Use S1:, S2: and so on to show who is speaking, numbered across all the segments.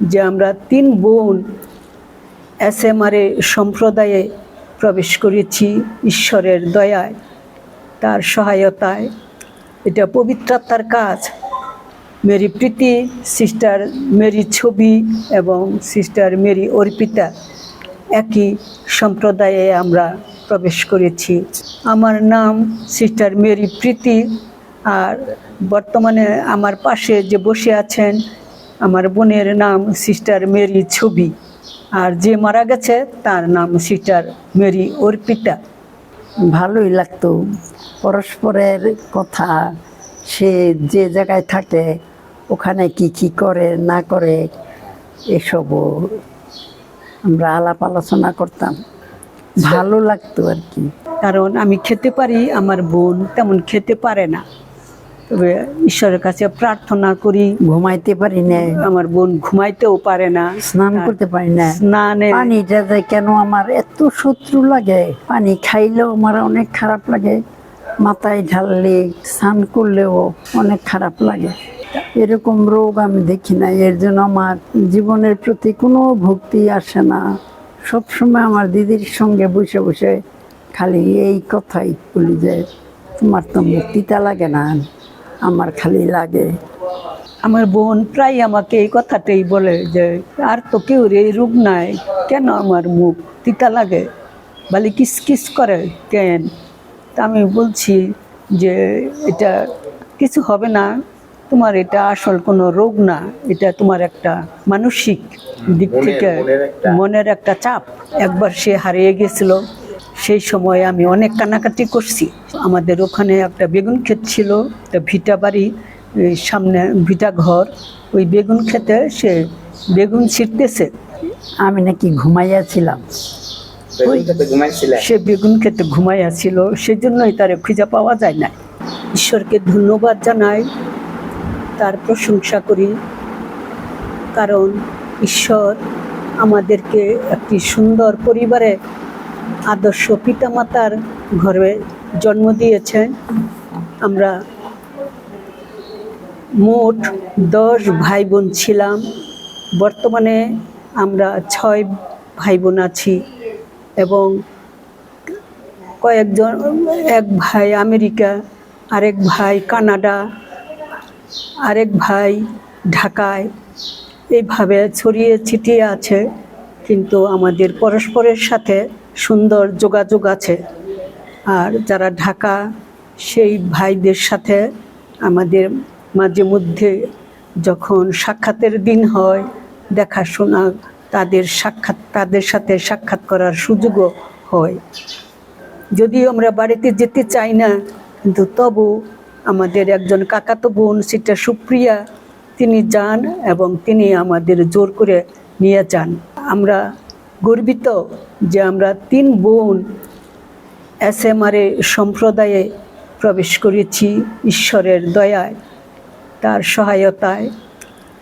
S1: যে আমরা তিন বোন এস এম আর সম্প্রদায়ে প্রবেশ করেছি ঈশ্বরের দয়ায়, তার সহায়তায়। এটা পবিত্রাত্মার কাজ। মেরি প্রীতি, সিস্টার মেরি ছবি এবং সিস্টার মেরি অর্পিতা একই সম্প্রদায়ে আমরা প্রবেশ করেছি। আমার নাম সিস্টার মেরি প্রীতি আর বর্তমানে আমার পাশে যে বসে আছেন আমার বোনের নাম সিস্টার মেরি ছবি। আর যে মারা গেছে তার নাম সিস্টার মেরি অর্পিতা।
S2: ভালোই লাগতো। পরস্পরের কথা সে যে জায়গায় থাকে ওখানে কি কি করে না করে এসবও আমরা আলাপ আলোচনা করতাম। ভালো লাগতো আর কি।
S1: কারণ আমি খেতে পারি আমার বোন তেমন খেতে পারে না। তবে ঈশ্বরের কাছে প্রার্থনা করি
S2: ঘুমাইতে পারি না।
S1: আমার বোন ঘুমাইতেও পারে না।
S2: স্নান করতে পারি না।
S1: স্নানে
S2: পানিটা যে কেন আমার এত শত্রু লাগে? পানি খাইলেও আমার অনেক খারাপ লাগে। মাথায় ঢাললে স্নান করলেও অনেক খারাপ লাগে। এরকম রোগ আমি দেখি না। এর জন্য আমার জীবনের প্রতি কোনো ভক্তি আসে না। সবসময় আমার দিদির সঙ্গে বসে বসে খালি এই কথাই বলি যে তোমার তো মুক্তিটা লাগে না। আমার খালি লাগে।
S1: আমার বোন প্রায় আমাকে এই কথাটাই বলে যে আর তো কেউ রে এই রোগ নাই। কেন আমার মুখ তিতা লাগে? বলে কিস কিস করে কেন? তা আমি বলছি যে এটা কিছু হবে না। তোমার এটা আসল কোনো রোগ না। এটা তোমার একটা মানসিক দিক থেকে
S3: মনের একটা-
S1: মনের একটা চাপ। একবার সে হারিয়ে গেছিল। সেই সময় আমি অনেক কানাকাটি করছি। আমাদের ওখানে একটা বেগুন ক্ষেত ছিল একটা ভিটা বাড়ি সামনে ভিটা ঘর। ওই বেগুন খেতে সে বেগুন ছিটতেছে
S2: আমি নাকি ঘুমাইয়াছিলাম
S1: সে বেগুন খেতে ঘুমাইয়াছিল সেজন্যই তার খুঁজে পাওয়া যায় না ঈশ্বরকে ধন্যবাদ জানাই তার প্রশংসা করি। কারণ ঈশ্বর আমাদেরকে একটি সুন্দর পরিবারে আদর্শ পিতামাতার ঘরে জন্ম দিয়েছেন আমরা মোট দশ ভাই বোন ছিলাম। বর্তমানে আমরা ছয় ভাই বোন আছি এবং কয়েকজন, এক ভাই আমেরিকা, আরেক ভাই কানাডা, আরেক ভাই ঢাকায়। এইভাবে ছড়িয়ে ছিটিয়ে আছে। কিন্তু আমাদের পরস্পরের সাথে সুন্দর যোগাযোগ আছে। আর যারা ঢাকা, সেই ভাইদের সাথে আমাদের মাঝে মধ্যে যখন সাক্ষাতের দিন হয় দেখাশোনা তাদের সাক্ষাৎ, তাদের সাথে সাক্ষাৎ করার সুযোগও হয়। যদিও আমরা বাড়িতে যেতে চাই না, কিন্তু তবু আমাদের একজন কাকাতো বোন, সেটা সুপ্রিয়া, তিনি যান এবং তিনি আমাদের জোর করে নিয়ে যান। আমরা গর্বিত যে আমরা তিন বোন এস এম আর সম্প্রদায়ে প্রবেশ করেছি ঈশ্বরের দয়ায়, তার সহায়তায়।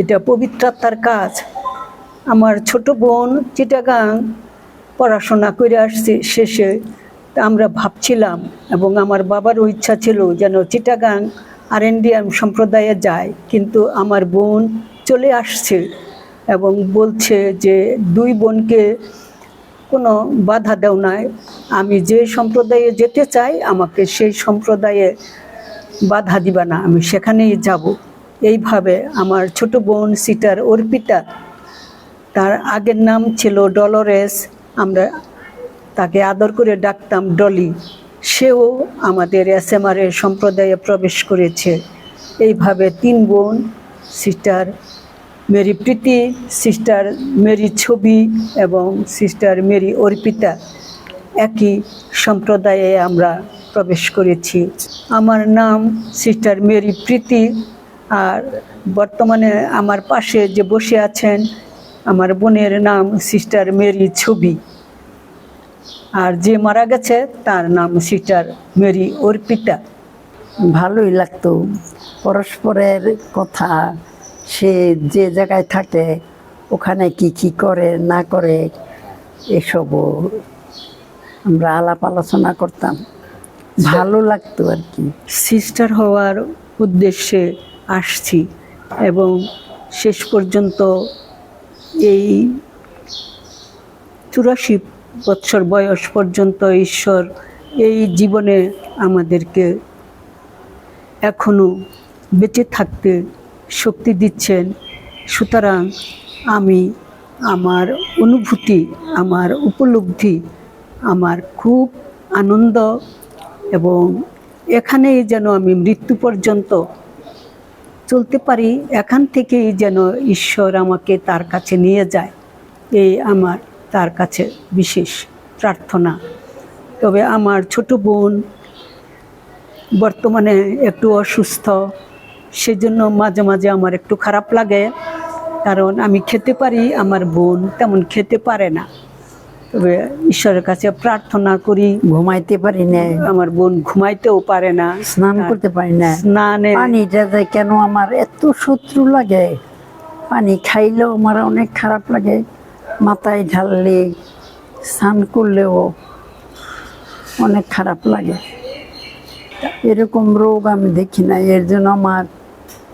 S1: এটা পবিত্রাত্মার কাজ। আমার ছোট বোন চিটাগাং পড়াশোনা করে আসছে শেষে। আমরা ভাবছিলাম এবং আমার বাবারও ইচ্ছা ছিল যেন চিটাগাং আর সম্প্রদায়ে যায়, কিন্তু আমার বোন চলে আসছে। এবং বলছে যে দুই বোনকে কোনো বাধা দেও নাই। আমি যে সম্প্রদায়ে যেতে চাই, আমাকে সেই সম্প্রদায়ে বাধা দিবা না। আমি সেখানেই যাব। এইভাবে আমার ছোট বোন সিটার অর্পিতা, তার আগের নাম ছিল ডলরেস। আমরা তাকে আদর করে ডাকতাম ডলি। সেও আমাদের এস এসএমআরের সম্প্রদায়ে প্রবেশ করেছে। এইভাবে তিন বোন sister Mary Preeti, sister Mary Chhobi এবং সিস্টার মেরি অর্পিতা, একই সম্প্রদায়ে আমরা প্রবেশ করেছি। আমার নাম সিস্টার মেরি প্রীতি আর বর্তমানে আমার পাশে যে বসে আছেন আমার বোনের নাম সিস্টার মেরি ছবি। আর যে মারা গেছে তার নাম সিস্টার মেরি অর্পিতা।
S2: ভালোই লাগতো। পরস্পরের কথা সে যে জায়গায় থাকে, ওখানে কি কি করে, না করে, এসবও আমরা আলাপ আলোচনা করতাম। ভালো লাগতো আর কি।
S1: সিস্টার হওয়ার উদ্দেশ্যে আসছি এবং শেষ পর্যন্ত এই চুরাশি বৎসর বয়স পর্যন্ত ঈশ্বর এই জীবনে আমাদেরকে এখনও বেঁচে থাকতে শক্তি দিচ্ছেন। সুতরাং আমি আমার অনুভূতি, আমার উপলব্ধি, আমার খুব আনন্দ এবং এখানেই যেন আমি মৃত্যু পর্যন্ত চলতে পারি, এখান থেকেই যেন ঈশ্বর আমাকে তার কাছে নিয়ে যায়, এই আমার তার কাছে বিশেষ প্রার্থনা। তবে আমার ছোট বোন বর্তমানে একটু অসুস্থ সেজন্য মাঝে মাঝে আমার একটু খারাপ লাগে কারণ আমি খেতে পারি আমার বোন তেমন খেতে পারে না। তবে ঈশ্বরের কাছে প্রার্থনা করি
S2: ঘুমাইতে পারি না।
S1: আমার বোন ঘুমাইতেও পারে না।
S2: স্নান করতে পারি না।
S1: স্নানে
S2: পানিটা যে কেন আমার এত শত্রু লাগে? পানি খাইলেও আমার অনেক খারাপ লাগে। মাথায় ঢাললে স্নান করলেও অনেক খারাপ লাগে। এরকম রোগ আমি দেখি না এর জন্য আমার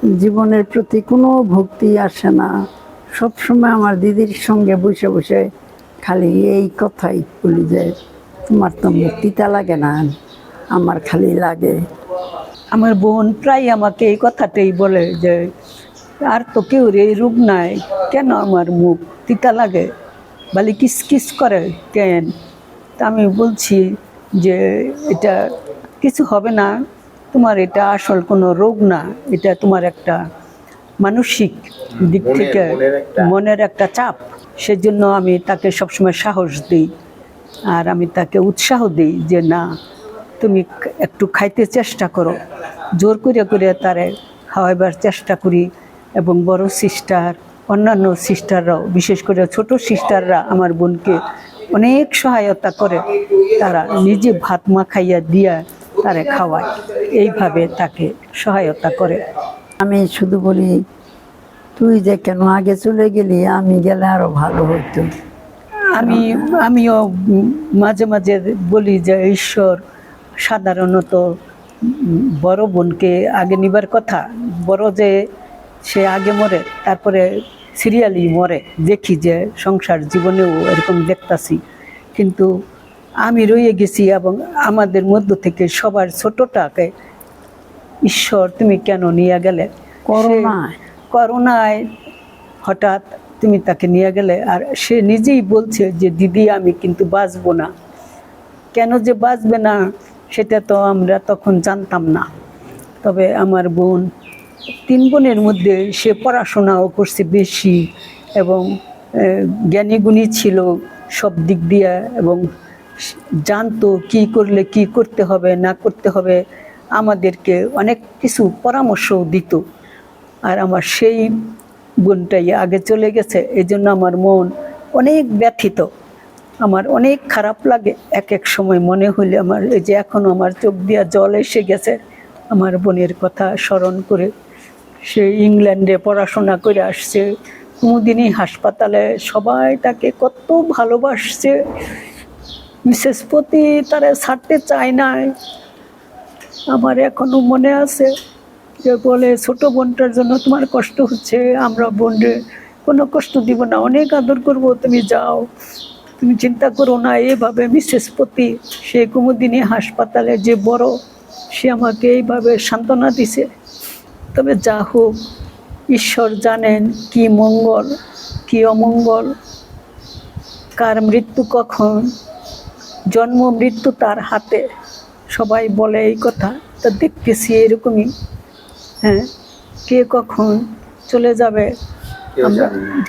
S2: জীবনের প্রতি কোনো ভক্তি আসে না। সবসময় আমার দিদির সঙ্গে বসে বসে খালি এই কথাই বলি যে, তোমার তো মুক্তিটা লাগে না, আমার খালি লাগে।
S1: আমার বোন প্রায় আমাকে এই কথাটাই বলে যে, আর তো কেউ এই রূপ নাই, কেন আমার মুখ তিতা লাগে? বলে, কিস কিস করে, কেন? তা আমি বলছি যে, এটা কিছু হবে না তোমার এটা আসল কোনো রোগ না এটা তোমার একটা মানসিক দিক থেকে
S3: মনের একটা-
S1: চাপ। সেজন্য আমি তাকে সবসময় সাহস দিই আর আমি তাকে উৎসাহ দিই যে না তুমি একটু খাইতে চেষ্টা করো। জোর করে করে তারে খাওয়াইবার চেষ্টা করি এবং বড় সিস্টার অন্যান্য সিস্টাররাও বিশেষ করে ছোট সিস্টাররা আমার বোনকে অনেক সহায়তা করে। তারা নিজে ভাত মা খাইয়া দিয়া তারে খাওয়ায়। এইভাবে তাকে সহায়তা করে।
S2: আমি শুধু বলি, তুই যে কেন আগে চলে গেলি, আমি গেলে আরও ভালো হতো
S1: আমি, আমিও মাঝে মাঝে বলি যে, ঈশ্বর সাধারণত বড় বোনকে আগে নিবার কথা। বড় যে সে আগে মরে, তারপরে সিরিয়ালি মরে। দেখি যে সংসার জীবনেও এরকম দেখতাছি। কিন্তু আমি রয়ে গেছি এবং আমাদের মধ্য থেকে সবার ছোটটাকে ঈশ্বর তুমি কেন নিয়ে গেলে?
S2: করোনায়?
S1: করোনায় হঠাৎ তুমি তাকে নিয়ে গেলে আর সে নিজেই বলছে যে দিদি আমি কিন্তু বাঁচবো না। কেন যে বাঁচবে না সেটা তো আমরা তখন জানতাম না। তবে আমার বোন তিন বোনের মধ্যে সে পড়াশোনাও করছে বেশি এবং জ্ঞানীগুণী ছিল সব দিক দিয়ে এবং জানতো কি করলে কি করতে হবে, না করতে হবে, আমাদেরকে অনেক কিছু পরামর্শও দিত। আর আমার সেই বোনটাই আগে চলে গেছে এই জন্য আমার মন অনেক ব্যথিত। আমার অনেক খারাপ লাগে এক এক সময় মনে হলে আমার, এই যে এখনও আমার চোখ দিয়া জল এসে গেছে, আমার বোনের কথা স্মরণ করে। সে ইংল্যান্ডে পড়াশোনা করে আসছে কুমুদিনী হাসপাতালে সবাই তাকে কত ভালোবাসছে। মিসেস পতি তারা ছাড়তে চায় না আমার এখনও মনে আছে যে বলে, ছোট বোনটার জন্য তোমার কষ্ট হচ্ছে, আমরা বোনরে কোনো কষ্ট দিব না, অনেক আদর করব, তুমি যাও। তুমি চিন্তা করো না এইভাবে মিসেস পতি, সে কুমুদিনী হাসপাতালে যে বড়, সে আমাকে এইভাবে সান্ত্বনা দিছে। তবে যা হোক, ঈশ্বর জানেন কি মঙ্গল, কি অমঙ্গল, কার মৃত্যু কখন জন্ম মৃত্যু তার হাতে। সবাই বলে এই কথা তা দেখতেছি এরকমই। হ্যাঁ কে কখন চলে যাবে?
S3: কেউ
S1: আমরা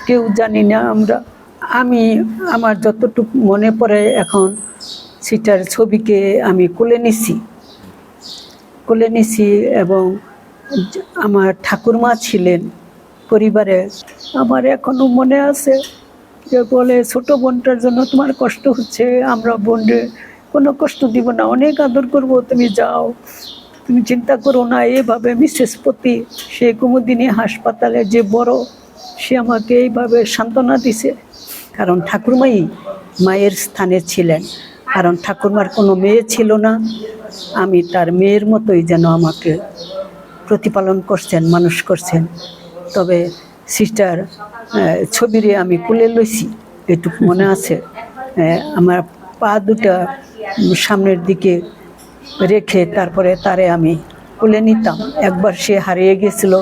S1: কেউ জানি না। আমরা আমি আমার যতটুকু মনে পড়ে এখন সেটার ছবিকে আমি কোলে নিছি। কোলে নিছি এবং আমার ঠাকুরমা ছিলেন পরিবারে আমার এখনও মনে আছে যে বলে ছোট বোনটার জন্য তোমার কষ্ট হচ্ছে, আমরা বোনরে কোনো কষ্ট দিব না, অনেক আদর করব, তুমি যাও। তুমি চিন্তা করো না, এভাবে মিসেস পতি, সে কুমুদিনী হাসপাতালে যে বড়, সে আমাকে এইভাবে সান্ত্বনা দিছে। কারণ ঠাকুরমাই মায়ের স্থানে ছিলেন, কারণ ঠাকুরমার কোনো মেয়ে ছিল না। আমি তার মেয়ের মতোই যেন আমাকে প্রতিপালন করছেন, মানুষ করছেন। তবে সিস্টার ছবিরে আমি কুলে লইছি, এটুকু মনে আছে। আমার পা দুটা সামনের দিকে রেখে তারপরে তারে আমি কুলে নিতাম। একবার সে হারিয়ে গেছিল,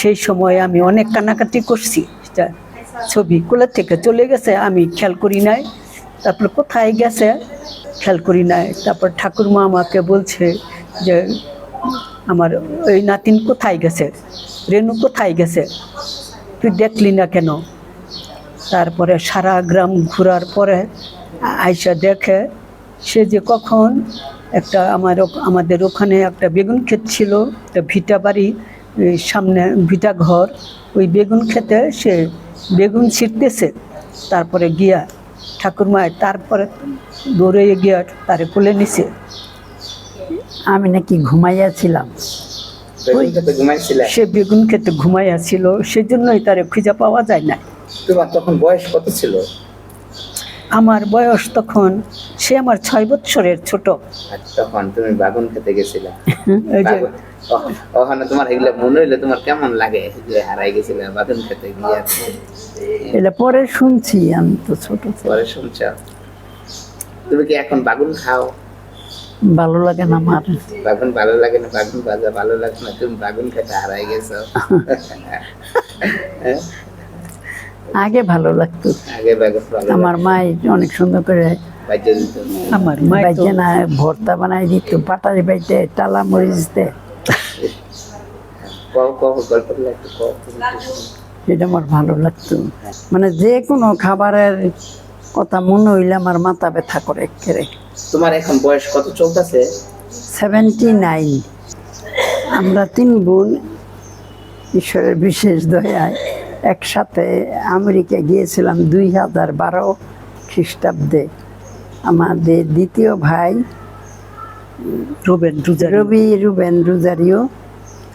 S1: সেই সময় আমি অনেক কানাকাটি করছি। ছবি কোলের থেকে চলে গেছে, আমি খেয়াল করি নাই। তারপর কোথায় গেছে, খেয়াল করি নাই। তারপর ঠাকুরমা আমাকে বলছে যে, আমার ওই নাতিন কোথায় গেছে? রেনু কোথায় গেছে? তুই দেখলি না কেন? তারপরে সারা গ্রাম ঘোরার পরে আয়সা দেখে, সে যে কখন একটা আমার আমাদের ওখানে একটা বেগুন ক্ষেত ছিল, একটা ভিটা বাড়ি সামনে ভিটা ঘর, ওই বেগুন খেতে সে বেগুন ছিটতেছে। তারপরে গিয়া ঠাকুরমায় তারপরে দৌড়ে গিয়া তারে কোলে নিছে।
S2: আমি নাকি ঘুমাইয়াছিলাম
S1: সে বেগুন খেতে ঘুমাইয়াছিল সেজন্যই তারে খুঁজে পাওয়া যায় না
S3: তোমার তখন বয়স কত ছিল?
S1: আমার বয়স তখন সে আমার ছয় বৎসরের ছোট।
S3: তখন তুমি বাগুন খেতে গেছিলে? ওখানে তোমার এগুলো মনে হইলে তোমার কেমন লাগে যে হারাই গেছিলে বাগুন খেতে গিয়ে?
S2: এটা পরে শুনছি আমি তো ছোট
S3: পরে শুনছ। তুমি কি এখন বাগুন খাও?
S2: ভালো লাগে না আমার।
S3: বাগুন ভালো লাগে না বাগুন ভাজা ভালো লাগে না তুমি বাগুন খেতে হারাই গেছো। হ্যাঁ?
S2: আগে ভালো লাগতো।
S3: আগে বাগুন ভালো
S2: আমার মাই অনেক সুন্দর করে
S1: আমার মা তো
S2: বাইতে না ভর্তা বানাই দিত পাটারি বাইতে টালা মরিচ দে। এটা আমার ভালো লাগতো। মানে যে কোনো খাবারের কথা মনে হইলে আমার মাথা ব্যথা করে একেবারে।
S3: তোমার এখন বয়স কত চলতেছে?
S2: সেভেন্টি নাইন আমরা তিন বোন ঈশ্বরের বিশেষ দয়ায়। একসাথে আমেরিকা গিয়েছিলাম দুই হাজার বারো খ্রিস্টাব্দে। আমাদের দ্বিতীয় ভাই
S1: রুবেন রুজার
S2: রবি রুবেন রুজারিও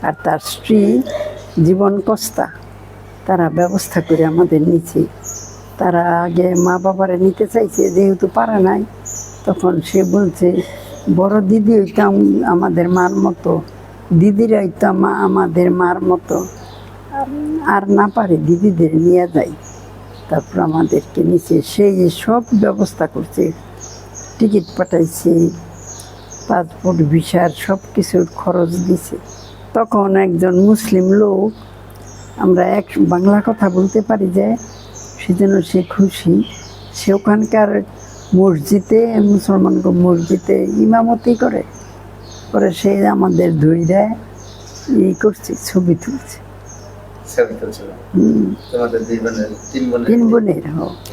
S2: আর তার স্ত্রী জীবন কস্তা। তারা ব্যবস্থা করে আমাদের নিচে তারা আগে মা বাবারে নিতে চাইছে, যেহেতু পারে নাই, তখন সে বলছে, বড় দিদি হইতাম আমাদের মার মতো, দিদিরা হইতাম মা আমাদের মার মতো, আর না পারে দিদিদের নিয়ে যাই। তারপর আমাদেরকে নিচে সেই সব ব্যবস্থা করছে, টিকিট পাঠাইছে, পাসপোর্ট, ভিসার সব কিছুর খরচ দিছে। তখন একজন মুসলিম লোক, আমরা এক বাংলা কথা বলতে পারি যে সেজন্য সে খুশি। সে ওখানকার মসজিদে মুসলমান মসজিদে ইমামতি করে। পরে সে আমাদের ধৈর্য ই করছে ছবি তুলছে।
S3: তিন বোনের?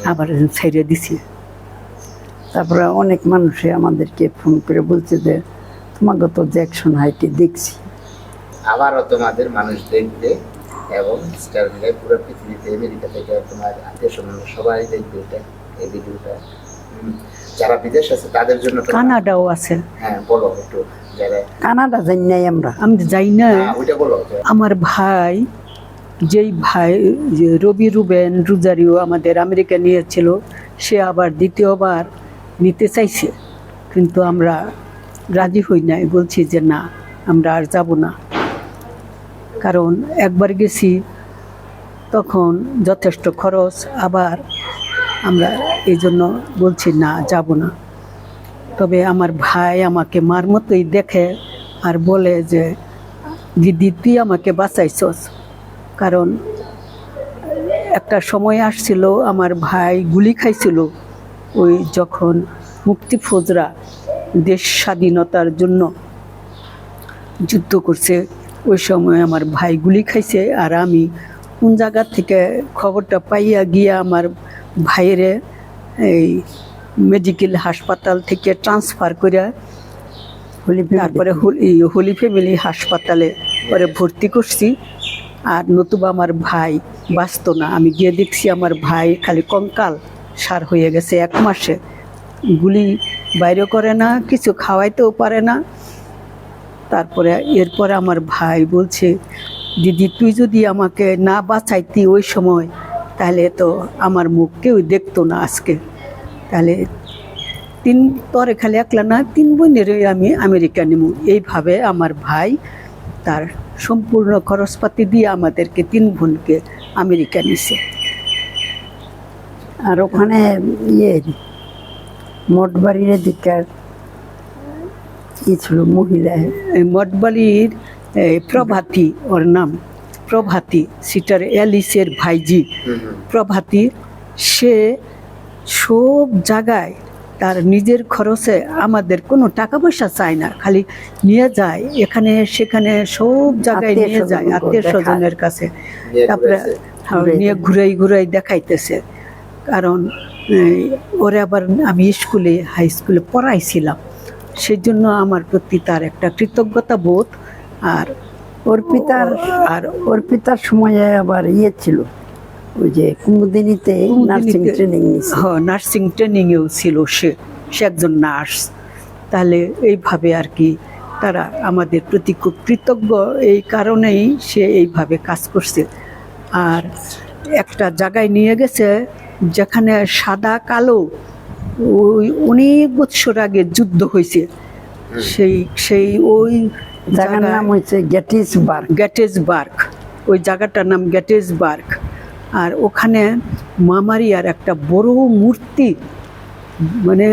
S1: আবার ছেড়ে দিছি।
S2: তারপরে অনেক মানুষে আমাদেরকে ফোন করে বলছে যে তোমাকে তো জ্যাকসন হাইটে দেখছি।
S3: আবারও তোমাদের মানুষ দেখবে। এবং স্টার মিলাই পুরো পৃথিবীতে আমেরিকা থেকে তোমার আত্মীয় স্বজন সবাই দেখবে এটা এই ভিডিওটা। যারা বিদেশ আছে তাদের জন্য
S1: কানাডাও আছে।
S3: হ্যাঁ বলো একটু যারা
S2: কানাডা যাই নাই আমরা
S1: আমি যাই না।
S3: হ্যাঁ, ওইটা বলো
S1: আমার ভাই যেই ভাই যে রবি রুবেন রুজারিও আমাদের আমেরিকা নিয়েছিল সে আবার দ্বিতীয়বার নিতে চাইছে। কিন্তু আমরা রাজি হই নাই বলছি যে না আমরা আর যাব না। কারণ একবার গেছি, তখন যথেষ্ট খরচ, আবার আমরা এই জন্য বলছি, না, যাব না। তবে আমার ভাই আমাকে মার মতোই দেখে আর বলে যে, দিদি, তুই আমাকে বাঁচাইছস। কারণ একটা সময় আসছিল, আমার ভাই গুলি খাইছিল। ওই যখন মুক্তি ফৌজরা দেশ স্বাধীনতার জন্য যুদ্ধ করছে ওই সময় আমার ভাই গুলি খাইছে আর আমি কোন জায়গার থেকে খবরটা পাইয়া গিয়া আমার ভাইয়েরে এই মেডিকেল হাসপাতাল থেকে ট্রান্সফার করে
S2: হোলি
S1: তারপরে হোলি হোলি ফ্যামিলি হাসপাতালে পরে ভর্তি করছি। আর নতুবা আমার ভাই বাঁচত না। আমি গিয়ে দেখছি আমার ভাই খালি কঙ্কাল সার হয়ে গেছে এক মাসে। গুলি বাইরে করে না কিছু খাওয়াইতেও পারে না। তারপরে এরপরে আমার ভাই বলছে, দিদি, তুই যদি আমাকে না বাঁচাইতি ওই সময়, তাহলে তো আমার মুখ কেউ দেখতো না আজকে। তাহলে তিন, তরে খালি একলা না, তিন বোনেরই আমি আমেরিকা নেব এইভাবে আমার ভাই তার সম্পূর্ণ খরচপাতি দিয়ে আমাদেরকে তিন বোনকে আমেরিকা নিছে।
S2: আর ওখানে ইয়ে মোটবাড়ির দিককার কি ছিল মহিলা?
S1: মঠবালির এই, প্রভাতী ওর নাম প্রভাতী সিটার অ্যালিসের ভাইজি। প্রভাতী সে সব জায়গায় তার নিজের খরচে আমাদের কোনো টাকা পয়সা চায় না খালি নিয়ে যায় এখানে সেখানে সব জায়গায় নিয়ে যায় আত্মীয় স্বজনের কাছে। তারপরে। হ্যাঁ, নিয়ে ঘুরাই ঘুরাই দেখাইতেছে। কারণ ওরে আবার আমি স্কুলে হাই স্কুলে পড়াইছিলাম। সেজন্য আমার প্রতি তার একটা কৃতজ্ঞতা বোধ আর
S2: অর্পিতার
S1: আর
S2: অর্পিতার সময়ে আবার ইয়ে ছিল ওই যে কুমুদিনীতে নার্সিং ট্রেনিং
S1: হ্যাঁ নার্সিং ট্রেনিংয়েও ছিল সে সে একজন নার্স। তাহলে এইভাবে আর কি তারা আমাদের প্রতি খুব কৃতজ্ঞ এই কারণেই সে এইভাবে কাজ করছে। আর একটা জায়গায় নিয়ে গেছে যেখানে সাদা কালো ওই অনেক বছর আগে যুদ্ধ হয়েছে। সেই সেই ওই
S2: জায়গার নাম হচ্ছে গ্যাটেজ
S1: বার্ক ওই জায়গাটার নাম গ্যাটেজ বার্ক আর ওখানে মামারিয়ার একটা বড় মূর্তি মানে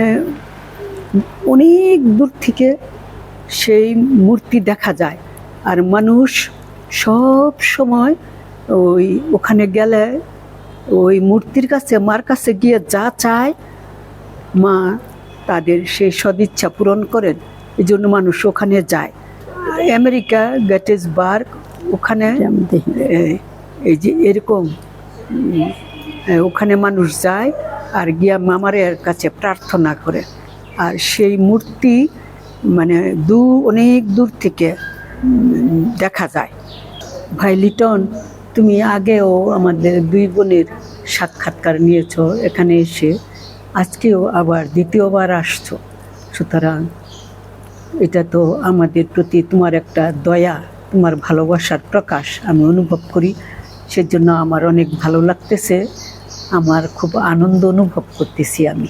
S1: অনেক দূর থেকে সেই মূর্তি দেখা যায়। আর মানুষ সব সময় ওই ওখানে গেলে ওই মূর্তির কাছে মার কাছে গিয়ে যা চায় মা তাদের সেই সদিচ্ছা পূরণ করেন। এই জন্য মানুষ ওখানে যায়। আমেরিকা গ্যাটেসবার্গ, ওখানে এই যে এরকম ওখানে মানুষ যায় আর গিয়া মামারের কাছে প্রার্থনা করে। আর সেই মূর্তি মানে দু, অনেক দূর থেকে দেখা যায়। ভাই লিটন, তুমি আগেও আমাদের দুই বোনের সাক্ষাৎকার নিয়েছো, এখানে এসে। আজকেও আবার দ্বিতীয়বার আসছো। সুতরাং এটা তো আমাদের প্রতি তোমার একটা দয়া, তোমার ভালোবাসার প্রকাশ আমি অনুভব করি। সেজন্য আমার অনেক ভালো লাগতেছে, আমার খুব আনন্দ অনুভব করতেছি আমি।